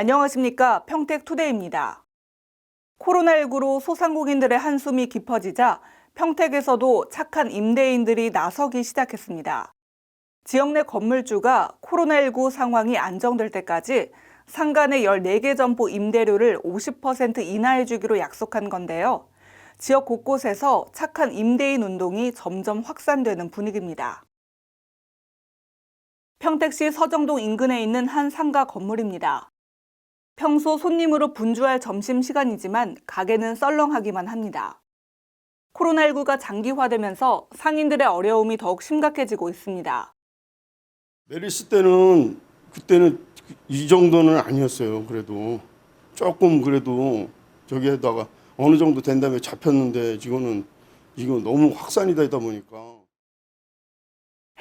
안녕하십니까. 평택투데이입니다. 코로나19로 소상공인들의 한숨이 깊어지자 평택에서도 착한 임대인들이 나서기 시작했습니다. 지역 내 건물주가 코로나19 상황이 안정될 때까지 상간의 14개 점포 임대료를 50% 인하해 주기로 약속한 건데요. 지역 곳곳에서 착한 임대인 운동이 점점 확산되는 분위기입니다. 평택시 서정동 인근에 있는 한 상가 건물입니다. 평소 손님으로 분주할 점심시간이지만 가게는 썰렁하기만 합니다. 코로나19가 장기화되면서 상인들의 어려움이 더욱 심각해지고 있습니다. 메리스 때는 그때는 이 정도는 아니었어요. 그래도 조금 그래도 저기에다가 어느 정도 된 다음에 잡혔는데 지금은 이거 너무 확산이 되다 보니까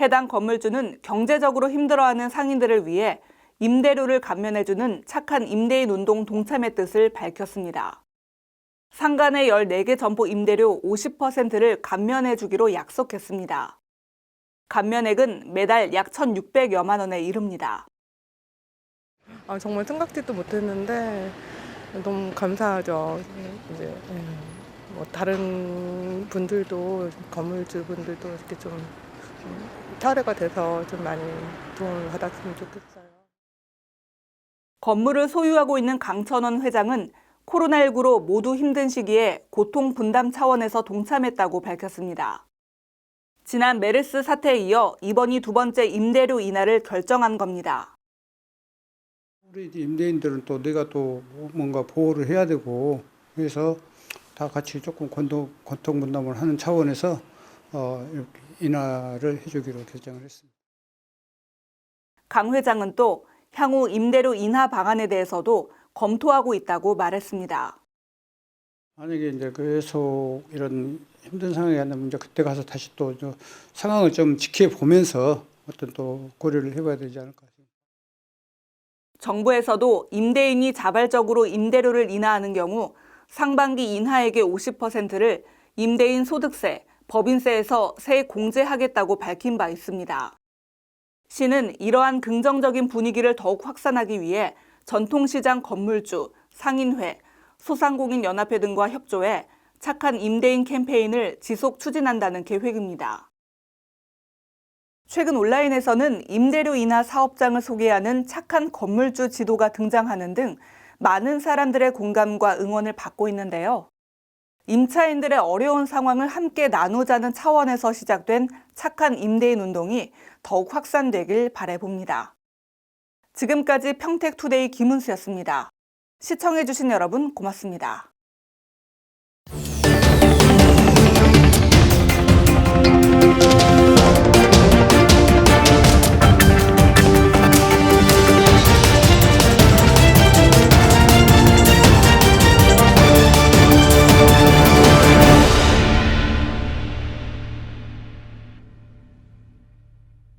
해당 건물주는 경제적으로 힘들어하는 상인들을 위해 임대료를 감면해주는 착한 임대인 운동 동참의 뜻을 밝혔습니다. 상간의 14개 점포 임대료 50%를 감면해주기로 약속했습니다. 감면액은 매달 약 1,600여만 원에 이릅니다. 아, 정말 생각지도 못했는데 너무 감사하죠. 이제 예, 뭐 다른 분들도 건물주 분들도 이렇게 좀 음, 사례가 돼서 좀 많이 도움을 받았으면 좋겠어요. 건물을 소유하고 있는 강천원 회장은 코로나19로 모두 힘든 시기에 고통 분담 차원에서 동참했다고 밝혔습니다. 지난 메르스 사태에 이어 이번이 두 번째 임대료 인하를 결정한 겁니다. 우리 임대인들은 또 내가 또 뭔가 보호를 해야 되고 그래서 다 같이 조금 고통, 분담을 하는 차원에서 어, 인하를 해주기로 결정을 했습니다. 강 회장은 또 향후 임대료 인하 방안에 대해서도 검토하고 있다고 말했습니다. 만약에 이제 계속 이런 힘든 상황이 된다면 이제 그때 가서 다시 또저 상황을 좀 지켜보면서 어떤 또 고려를 해봐야 되지 않을까. 정부에서도 임대인이 자발적으로 임대료를 인하하는 경우 상반기 인하액의 50%를 임대인 소득세, 법인세에서 세액 공제하겠다고 밝힌 바 있습니다. 시는 이러한 긍정적인 분위기를 더욱 확산하기 위해 전통시장 건물주, 상인회, 소상공인 연합회 등과 협조해 착한 임대인 캠페인을 지속 추진한다는 계획입니다. 최근 온라인에서는 임대료 인하 사업장을 소개하는 착한 건물주 지도가 등장하는 등 많은 사람들의 공감과 응원을 받고 있는데요. 임차인들의 어려운 상황을 함께 나누자는 차원에서 시작된 착한 임대인 운동이 더욱 확산되길 바라봅니다. 지금까지 평택투데이 김은수였습니다. 시청해주신 여러분 고맙습니다.